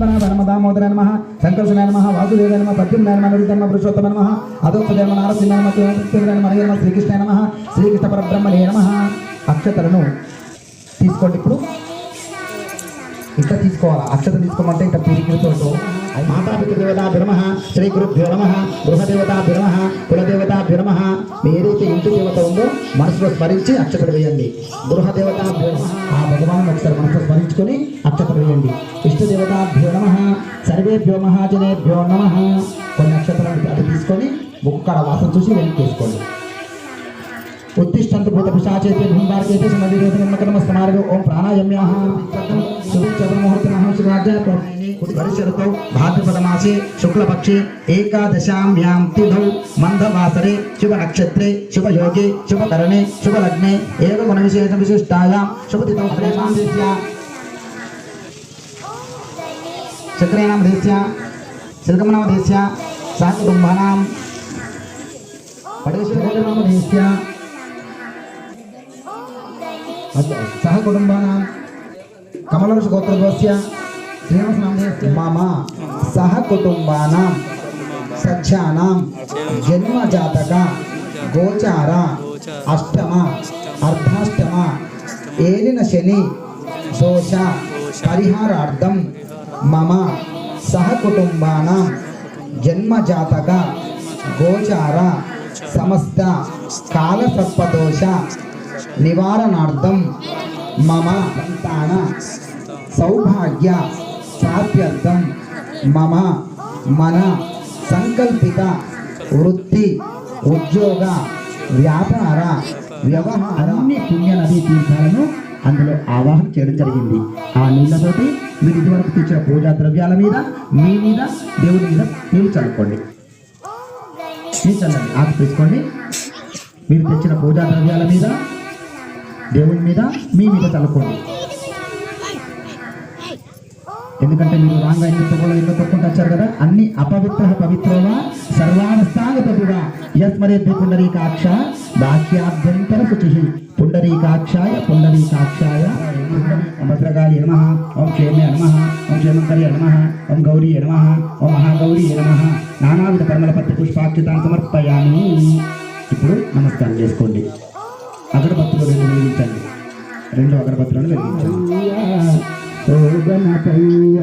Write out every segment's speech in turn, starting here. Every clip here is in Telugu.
పద్మనాభ నమ దామోదర నమ శంకర్షణ నమ వాసుదేవ నమ పద్యం నమ నిరుద్ధ పురుషోత్తమ నమ అదోక్త నమ నారసింహ నమ నమ నమ శ్రీకృష్ణ నమ శ్రీకృష్ణ పరబ్రహ్మణే నమ. అక్షతలను తీసుకోండి ఇప్పుడు. ఇట్లా తీసుకోవాలి? అక్షత తీసుకోమంటే ఇట్లా పిరికిలతో మాతాపిత దేవతా శ్రీ గురుభ్యో నమ గృహదేవతా బిరమ కులదేవతా బిరమ ఏదైతే ఇంటి దేవత ఉందో మనసులో స్మరించి అక్షతలు వేయండి. గృహదేవతా బిరమ ఆ భగవాన్ ఒకసారి మనసులో స్మరించుకొని అక్షతలు వేయండి. ఇష్టదేవతాభ్యో నమ సర్వేభ్యో మహాజనేభ్యో నమ. కొన్ని అక్షతలను అటు తీసుకొని ముక్కడ వాసన చూసి వెనక్కి వేసుకోండి उत्तिष्ठन्तु भूतपिशाचेते भूम्बार्केते समधिरोधनमकर्मस्मार्गो ॐ प्राणायाम्याः। चतुर्मुहूर्तमः शिवाज्ञातौ भाद्रपदमासे शुक्लपक्षे एकादशाम्यां तिथौ मन्दवासरे शुभनक्षत्रे शुभयोगे शुभकरणे शुभलग्ने एवगुणविशेषविशिष्टायां शुभतिथौ प्रेषां रीत्या। शक्रेणां रीत्या शिल्कमनां रीत्या साकुटुम्बानां पटेश्वरनाम रीत्या। కమలవృష గోత్రద్వస్య శ్రీనివాసనామదేవస్య మమ సహ కుటుంబానాం. సఖ్యానాం జన్మ జాతక గోచార. అష్టమ. అర్ధాష్టమ. ఏలిన శని. దోష. పరిహారార్థం. మమ. సహ కుటుంబానాం. జన్మ జాతక గోచార. సమస్త. కాల సర్పదోష నివారణార్థం మమ సంతాన సౌభాగ్య ప్రాప్త్యర్థం మమ మన సంకల్పిత వృత్తి ఉద్యోగ వ్యాపార వ్యవహార అన్ని పుణ్య నదీ తీర్థాలను అందులో ఆవాహన చేయడం జరిగింది. ఆ నీళ్ళతోటి మీరు ఇదివరకు తెచ్చిన పూజా ద్రవ్యాల మీద మీ మీద దేవుడి మీద నీళ్ళు చల్లుకోండి. నీళ్ళు చల్లండి. ఆకు తీసుకోండి మీరు తెచ్చిన పూజా ద్రవ్యాల మీద దేవుని మీద మీ మీద చల్లుకోండి ఎందుకంటే మీరు రాంగ్ అయిన తొక్కలు ఎన్నో తొక్కుంటూ వచ్చారు కదా అన్ని అపవిత్ర పవిత్రవా సర్వానస్థాగతపుగా యస్మరే పుండరీకాక్ష బాహ్యాభ్యంతర శుచి పుండరీకాక్షాయ పుండరీకాక్షాయ. భద్రకాళి నమ. ఓం క్షేమే నమ. ఓం క్షేమంకరి నమ. ఓం గౌరీ నమ. ఓం మహాగౌరీ నమ. నానావిధ పరిమళ పత్తి పుష్పాక్షితాన్ని సమర్పయామి. ఇప్పుడు నమస్కారం చేసుకోండి. అగరబత్తులు రెండు వెలిగించండి రెండు అగరబత్తులను వెలిగించండి ఓ గణపయ్య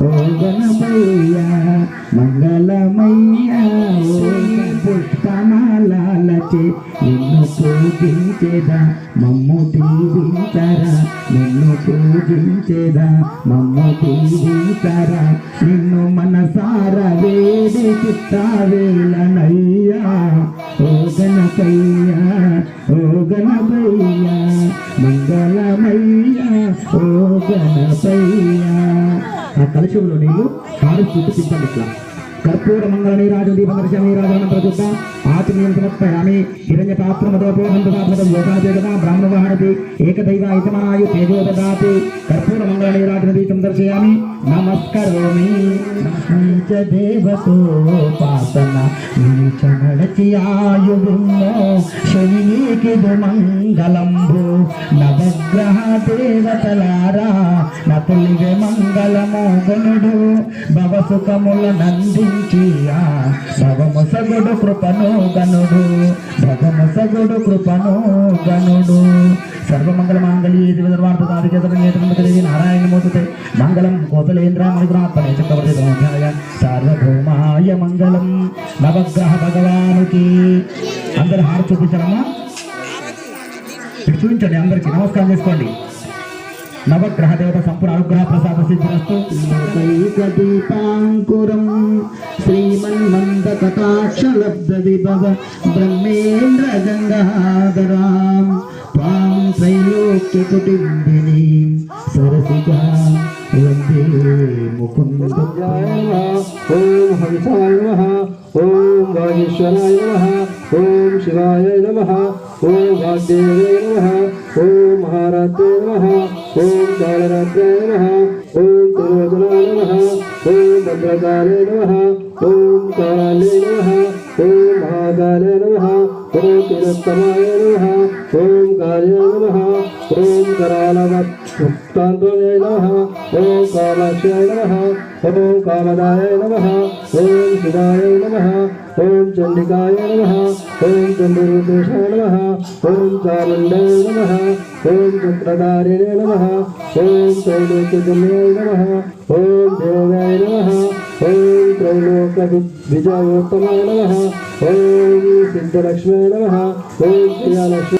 ఓ గణపయ్య మంగళమయ్య పుష్పమాలచే నిన్ను పూజించేదా మమ్ము దీవించరా నిన్ను పూజించేదా మమ్ము దీవించరా నిన్ను మనసార వేడి చిత్తావేలనయ్యా ఓ గణపయ్య ఓ గణపయ్య మంగళమయ్యా ఓ గణపయ్య. ఆ కలశంలో నీళ్ళు హారు చుట్టూ తిప్పండి ఇట్లా. కర్పూర మంగళ నీరాజు దీపదర్శ నీరాజనంతర చుట్ట ఆత్మీయం సమర్పయామి హిరణ్య పాత్ర మదోపోహం తదాత్మకం యోగాదేవత ఏకదైవ హితమనాయు తేజో దదాతి కర్పూర మంగళ నీరాజన దీపం దర్శయామి. నమస్కరోమి. నీచ దేవతోపాసన నీచ నడచి ఆయువిన్నో శని నీకిదు నవ నవగ్రహ దేవతలారా నతులివే మంగళము గనుడు భవసుఖముల నందించి ఆ భవమొసగుడు కృపను గనుడు భగమొసగుడు కృపను గనుడు. సర్వమంగళ మాంగళ్యే దివదర్వార్థదాదికేతరేతనమకదేవి నారాయణ చూపించండి అందరికి. నమస్కారం చేసుకోండి. నవగ్రహ దేవత సంపూర్ణ అనుగ్రహ ప్రసాద సిద్ధిరస్తు దీపాంకురం శ్రీమన్మంద కటాక్షలబ్ధ విభవ బ్రహ్మేంద్ర గంగాధరాం త్వాం త్రైలోక్య కుటుంబిని సరసిజా వందే ముకుంద. ఓం హంసాయ నమ ఓం వాగేశ్వరాయ నమ ఓం శివాయ నమ महादेवी। नमः ओम हरते नमः ओम धनरत्ने नमः ओम त्रिवचनाय नमः ओम भद्रकाले नमः ओम कराले नमः ओम महाकाले नमः ओम तिलोत्तमाय नमः ओम कार्य नमः ओम करालवत्तान्तये नमः ओम कामाक्षय नमः ओम कामदाय नमः ओम सुधाय नमः ॐ चण्डिकाय नमः, ॐ चण्डीरूपेशाय नमः, ॐ चामुण्डाय नमः, ॐ चक्रधारिणे नमः, ॐ त्रैलोक्यजन्याय नमः, ॐ देवाय नमः, ॐ त्रैलोकविजयोत्तमाय नमः, ॐ सिद्धलक्ष्म्याय नमः, ॐ प्रियालक्ष्मी